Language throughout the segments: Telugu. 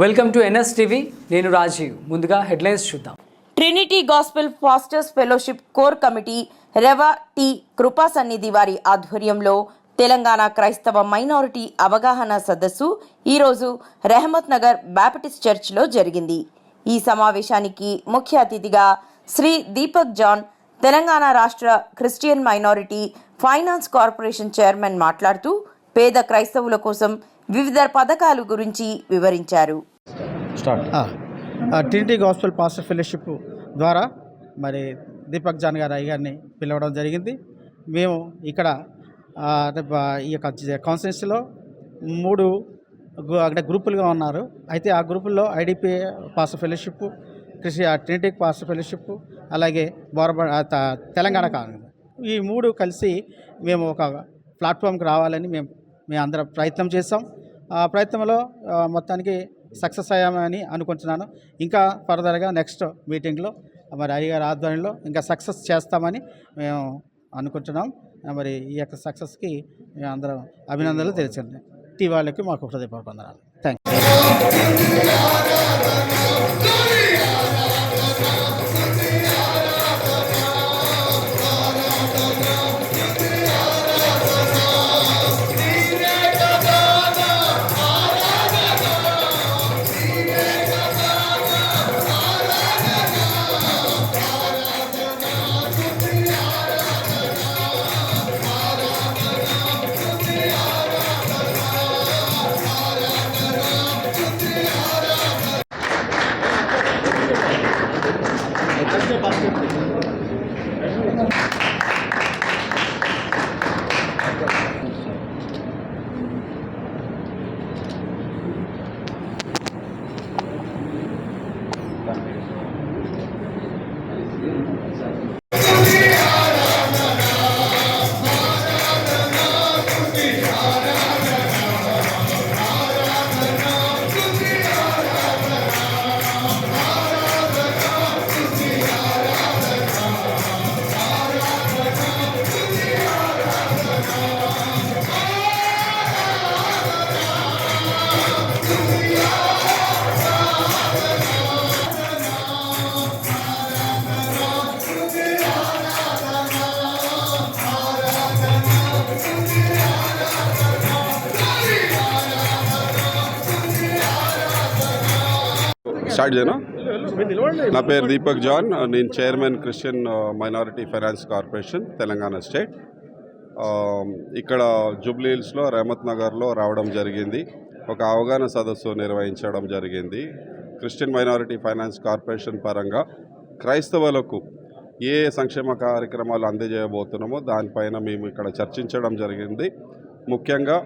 Welcome to NS TV. నేను రాజీవ్. ముందుగా హెడ్లైన్స్ చూద్దాం. Trinity gospel pastors fellowship core committee రెవా T కృపా సన్నిధి వారి ఆధ్వర్యంలో తెలంగాణ క్రైస్తవ మైనారిటీ అవగాహన సదస్సు ఈరోజు రెహమత్ నగర్ బ్యాప్టిస్ట్ చర్చ్లో జరిగింది. ఈ సమావేశానికి ముఖ్య అతిథిగా శ్రీ దీపక్ జాన్ తెలంగాణ రాష్ట్ర Christian minority finance corporation chairman మాట్లాడుతూ పేద క్రైస్తవుల కోసం వివిధ పథకాలు గురించి వివరించారు. Start. Trinity gospel pastor fellowship ద్వారా మరి దీపక్ జాన్ గారు అయ్యారిని పిలవడం జరిగింది. మేము ఇక్కడ ఈ యొక్క కాన్స్టిట్యూన్సీలో మూడు అంటే గ్రూపులుగా ఉన్నారు. అయితే ఆ గ్రూపుల్లో ఐడిపి పాస్టర్ ఫెలోషిప్ కృషి ట్రినిటీ పాస్టర్ ఫెలోషిప్ అలాగే బోరబ తెలంగాణ కాంగ్రెస్ ఈ మూడు కలిసి మేము ఒక ప్లాట్ఫామ్కి రావాలని మేము మేము అందరం ప్రయత్నం చేస్తాం ప్రయత్నంలో మొత్తానికి సక్సెస్ అయ్యామని అనుకుంటున్నాను. ఇంకా ఫర్దర్గా నెక్స్ట్ మీటింగ్లో మరి అయ్యగారి ఆధ్వర్యంలో ఇంకా సక్సెస్ చేస్తామని మేము అనుకుంటున్నాం. మరి ఈ యొక్క సక్సెస్కి మేము అందరం అభినందనలు తెలిసింది టీ వాళ్ళకి మాకు హృదయపూర్వక వందనాలు. థ్యాంక్ స్టార్ట్ చేయను నా పేరు దీపక్ జాన్. నేను chairman Christian minority finance corporation Telangana state. ఇక్కడ జూబ్లీహిల్స్లో రహమత్ నగర్లో రావడం జరిగింది. ఒక అవగాహన సదస్సు నిర్వహించడం జరిగింది. క్రిస్టియన్ మైనారిటీ ఫైనాన్స్ కార్పొరేషన్ పరంగా క్రైస్తవులకు ఏ సంక్షేమ కార్యక్రమాలు అందజేయబోతున్నామో దానిపైన మేము ఇక్కడ చర్చించడం జరిగింది. ముఖ్యంగా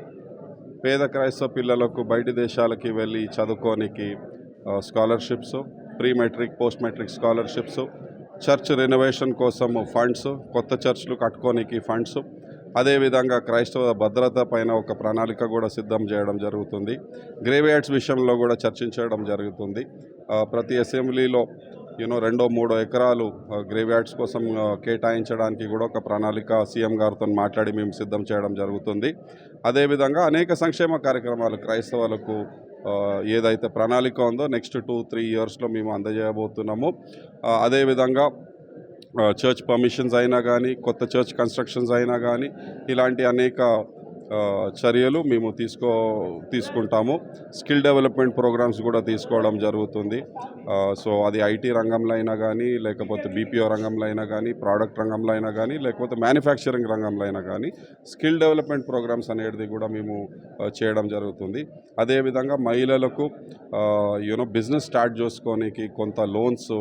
పేద క్రైస్తవ పిల్లలకు బయటి దేశాలకి వెళ్ళి చదువుకోనికి scholarships pre matric post matric scholarships church renovation కోసం ఫండ్స్ కొత్త చర్చ్లు కట్టుకోనికి ఫండ్స్ అదేవిధంగా క్రైస్తవ భద్రత పైన ఒక ప్రణాళిక కూడా సిద్ధం చేయడం జరుగుతుంది. గ్రేవియార్డ్స్ విషయంలో కూడా చర్చించడం జరుగుతుంది. ప్రతి అసెంబ్లీలో యూనో రెండో మూడో ఎకరాలు గ్రేవ్యార్డ్స్ కోసం కేటాయించడానికి కూడా ఒక ప్రణాళిక సీఎం గారితో మాట్లాడి మేము సిద్ధం చేయడం జరుగుతుంది. అదేవిధంగా అనేక సంక్షేమ కార్యక్రమాలు క్రైస్తవులకు ఏదైతే ప్రణాళిక ఉందో నెక్స్ట్ టూ త్రీ ఇయర్స్లో మేము అందజేయబోతున్నాము. అదేవిధంగా చర్చ్ పర్మిషన్స్ అయినా కానీ కొత్త చర్చ్ కన్స్ట్రక్షన్స్ అయినా కానీ ఇలాంటి అనేక చర్యలు మేము తీసుకో తీసుకుంటాము. స్కిల్ డెవలప్మెంట్ ప్రోగ్రామ్స్ కూడా తీసుకోవడం జరుగుతుంది. సో అది ఐటీ రంగంలో అయినా కానీ లేకపోతే బీపీఓ రంగంలో అయినా కానీ ప్రోడక్ట్ రంగంలో అయినా కానీ లేకపోతే మ్యానుఫ్యాక్చరింగ్ రంగంలో అయినా కానీ స్కిల్ డెవలప్మెంట్ ప్రోగ్రామ్స్ అనేది కూడా మేము చేయడం జరుగుతుంది. అదేవిధంగా మహిళలకు యూనో బిజినెస్ స్టార్ట్ చేసుకోనికి కొంత లోన్స్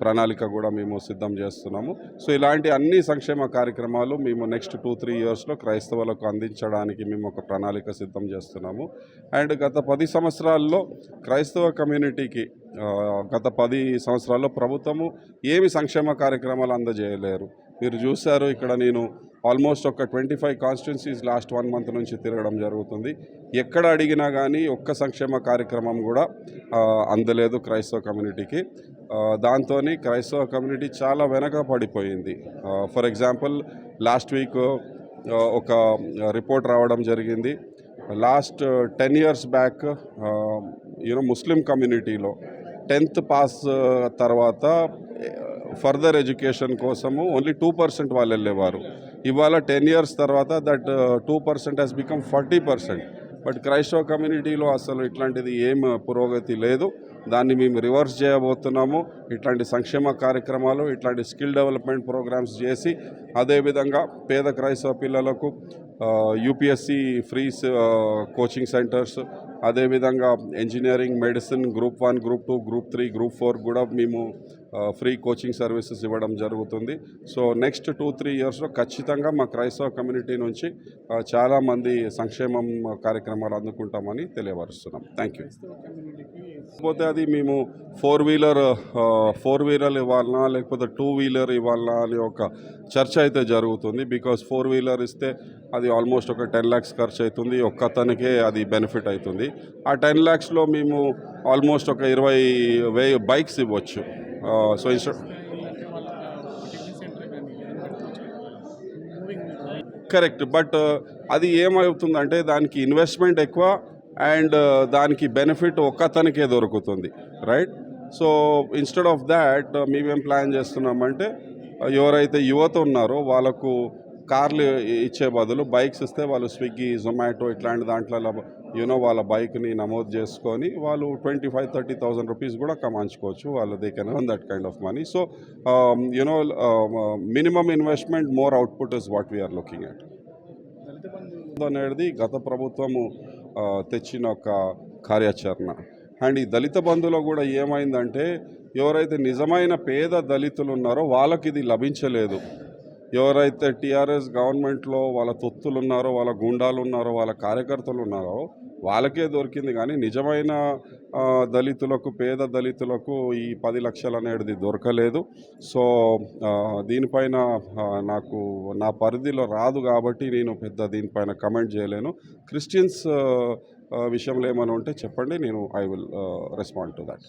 ప్రణాళిక కూడా మేము సిద్ధం చేస్తున్నాము. సో ఇలాంటి అన్ని సంక్షేమ కార్యక్రమాలు మేము నెక్స్ట్ టూ త్రీ ఇయర్స్లో క్రైస్తవులకు అందించడానికి మేము ఒక ప్రణాళిక సిద్ధం చేస్తున్నాము. అండ్ గత పది సంవత్సరాల్లో క్రైస్తవ కమ్యూనిటీకి గత పది సంవత్సరాల్లో ప్రభుత్వము ఏమి సంక్షేమ కార్యక్రమాలు అందజేయలేరు. మీరు చూశారు ఇక్కడ నేను ఆల్మోస్ట్ ఒక twenty five constituencies last one month నుంచి తిరగడం జరుగుతుంది. ఎక్కడ అడిగినా కానీ ఒక్క సంక్షేమ కార్యక్రమం కూడా అందలేదు క్రైస్తవ కమ్యూనిటీకి. దాంతో క్రైస్తవ కమ్యూనిటీ చాలా వెనక పడిపోయింది. ఫర్ ఎగ్జాంపుల్ లాస్ట్ వీక్ ఒక రిపోర్ట్ రావడం జరిగింది. Last ten years back you know Muslim కమ్యూనిటీలో టెన్త్ పాస్ తర్వాత ఫర్దర్ ఎడ్యుకేషన్ కోసము ఓన్లీ టూ పర్సెంట్ వాళ్ళు వెళ్ళేవారు. ఇవాళ టెన్ ఇయర్స్ తర్వాత that two percent has become forty percent but క్రైస్తవ కమ్యూనిటీలో అసలు ఇట్లాంటిది ఏం uh, పురోగతి లేదు. దాన్ని మేము రివర్స్ చేయబోతున్నాము. ఇట్లాంటి సంక్షేమ కార్యక్రమాలు ఇట్లాంటి స్కిల్ డెవలప్మెంట్ ప్రోగ్రామ్స్ చేసి అదేవిధంగా పేద క్రైస్తవ పిల్లలకు యూపీఎస్సి ఫ్రీస్ కోచింగ్ సెంటర్స్ అదేవిధంగా engineering medicine group one group two group three group four కూడా మేము ఫ్రీ కోచింగ్ సర్వీసెస్ ఇవ్వడం జరుగుతుంది. సో నెక్స్ట్ టూ త్రీ ఇయర్స్లో ఖచ్చితంగా మా క్రైస్తవ కమ్యూనిటీ నుంచి చాలామంది సంక్షేమం కార్యక్రమాలు అందుకుంటామని తెలియపరుస్తున్నాం. థ్యాంక్ యూ పోతే అది మేము ఫోర్ వీలర్ ఫోర్ వీలర్ ఇవ్వాలనా లేకపోతే టూ వీలర్ ఇవ్వాలనా అని ఒక చర్చ అయితే జరుగుతుంది. బికాస్ ఫోర్ వీలర్ ఇస్తే అది ఆల్మోస్ట్ ఒక టెన్ ల్యాక్స్ ఖర్చు అవుతుంది ఒక్కతనికే అది బెనిఫిట్ అవుతుంది ఆ టెన్ ల్యాక్స్లో మేము ఆల్మోస్ట్ ఒక ఇరవై వే బైక్స్ ఇవ్వచ్చు. సో ఇన్స్ కరెక్ట్. బట్ అది ఏమవుతుందంటే దానికి ఇన్వెస్ట్మెంట్ ఎక్కువ అండ్ uh, దానికి బెనిఫిట్ ఒక్కతనికే దొరుకుతుంది right so instead of that మేమేం ప్లాన్ చేస్తున్నామంటే uh, ఎవరైతే యువత ఉన్నారో వాళ్ళకు కార్లు ఇచ్చే బదులు బైక్స్ ఇస్తే వాళ్ళు స్విగ్గీ జొమాటో ఇట్లాంటి దాంట్లో యూనో వాళ్ళ బైక్ని నమోదు చేసుకొని వాళ్ళు twenty five thirty thousand rupees కూడా కమాంచుకోవచ్చు వాళ్ళు they can that kind of money so you know minimum investment more output is what we are looking at అనేది గత ప్రభుత్వము తెచ్చిన ఒక కార్యాచరణ. అండ్ ఈ దళిత బంధులో కూడా ఏమైందంటే ఎవరైతే నిజమైన పేద దళితులు ఉన్నారో వాళ్ళకి ఇది లభించలేదు. ఎవరైతే టీఆర్ఎస్ గవర్నమెంట్లో వాళ్ళ తొత్తులు ఉన్నారో వాళ్ళ గుండాలు ఉన్నారో వాళ్ళ కార్యకర్తలు ఉన్నారో వాళ్ళకే దొరికింది. కానీ నిజమైన దళితులకు పేద దళితులకు ఈ పది లక్షలు అనేది దొరకలేదు. సో దీనిపైన నాకు నా పరిధిలో రాదు కాబట్టి నేను పెద్ద దీనిపైన కమెంట్ చేయలేను. క్రిస్టియన్స్ విషయంలో ఏమైనా ఉంటే చెప్పండి. నేను I will respond to that.